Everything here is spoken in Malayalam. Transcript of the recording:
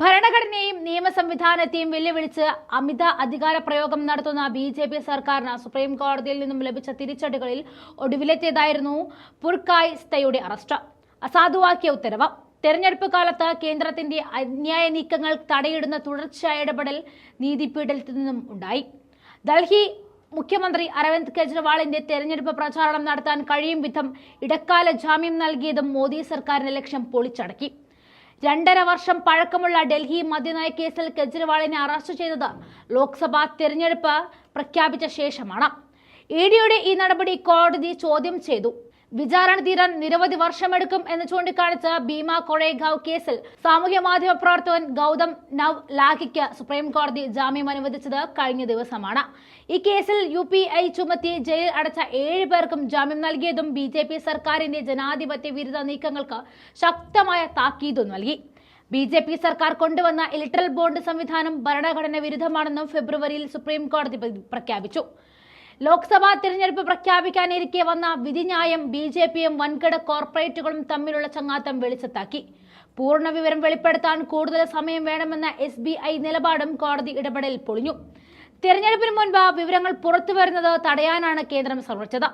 ഭരണഘടനയെയും നിയമ സംവിധാനത്തെയും വെല്ലുവിളിച്ച് അമിത അധികാര പ്രയോഗം നടത്തുന്ന ബി ജെ പി സർക്കാരിന് സുപ്രീം കോടതിയിൽ നിന്നും ലഭിച്ച തിരിച്ചടികളിൽ ഒടുവിലെത്തിയതായിരുന്നു പുർക്കായ് സ്തയുടെ അറസ്റ്റ്. അസാധുവാക്കിയ ഉത്തരവ്. തെരഞ്ഞെടുപ്പ് കാലത്ത് കേന്ദ്രത്തിന്റെ അന്യായ നീക്കങ്ങൾ തടയിടുന്ന തുടർച്ചയായ ഇടപെടൽ നീതിപീഠത്തിൽ നിന്നും ഉണ്ടായി. ഡൽഹി മുഖ്യമന്ത്രി അരവിന്ദ് കെജ്രിവാളിന്റെ തെരഞ്ഞെടുപ്പ് പ്രചാരണം നടത്താൻ കഴിയും വിധം ഇടക്കാല ജാമ്യം നൽകിയതും മോദി സർക്കാരിന്റെ ലക്ഷ്യം പൊളിച്ചടക്കി. രണ്ടര വർഷം പഴക്കമുള്ള ഡൽഹി മദ്യനയ കേസിൽ കെജ്രിവാളിനെ അറസ്റ്റ് ചെയ്തത് ലോക്സഭാ തെരഞ്ഞെടുപ്പ് പ്രഖ്യാപിച്ച ശേഷമാണ്. ഇ ഡിയുടെ ഈ നടപടി കോടതി ചോദ്യം ചെയ്തു. വിചാരണ തീരാൻ നിരവധി വർഷമെടുക്കും എന്ന് ചൂണ്ടിക്കാണിച്ച ഭീമ കൊറേഗാവ് കേസിൽ സാമൂഹ്യ മാധ്യമ പ്രവർത്തകൻ ഗൗതം നവ് ലാഖിക്ക് സുപ്രീം കോടതി ജാമ്യം അനുവദിച്ചത് കഴിഞ്ഞ ദിവസമാണ്. ഈ കേസിൽ യു പി ഐ ചുമത്തി ജയിലിൽ അടച്ച ഏഴ് പേർക്കും ജാമ്യം നൽകിയതും ബി ജെ പി സർക്കാരിന്റെ ജനാധിപത്യ വിരുദ്ധ നീക്കങ്ങൾക്ക് ശക്തമായ താക്കീതും നൽകി. ബി ജെ പി സർക്കാർ കൊണ്ടുവന്ന ഇലക്ട്രൽ ബോണ്ട് സംവിധാനം ഭരണഘടന വിരുദ്ധമാണെന്നും ഫെബ്രുവരിയിൽ സുപ്രീം കോടതി പ്രഖ്യാപിച്ചു. ലോക്സഭാ തിരഞ്ഞെടുപ്പ് പ്രഖ്യാപിക്കാനിരിക്കെ വന്ന വിധിന്യായം ബി ജെ പിയും വൻകിട കോർപ്പറേറ്റുകളും തമ്മിലുള്ള ചങ്ങാത്തം വെളിച്ചത്താക്കി. പൂർണ വിവരം വെളിപ്പെടുത്താൻ കൂടുതൽ സമയം വേണമെന്ന എസ് ബി ഐ നിലപാടും കോടതി ഇടപെടൽ പൊളിഞ്ഞു. തിരഞ്ഞെടുപ്പിന് മുൻപ് വിവരങ്ങൾ പുറത്തുവരുന്നത് തടയാനാണ് കേന്ദ്രം ശ്രമിച്ചത്.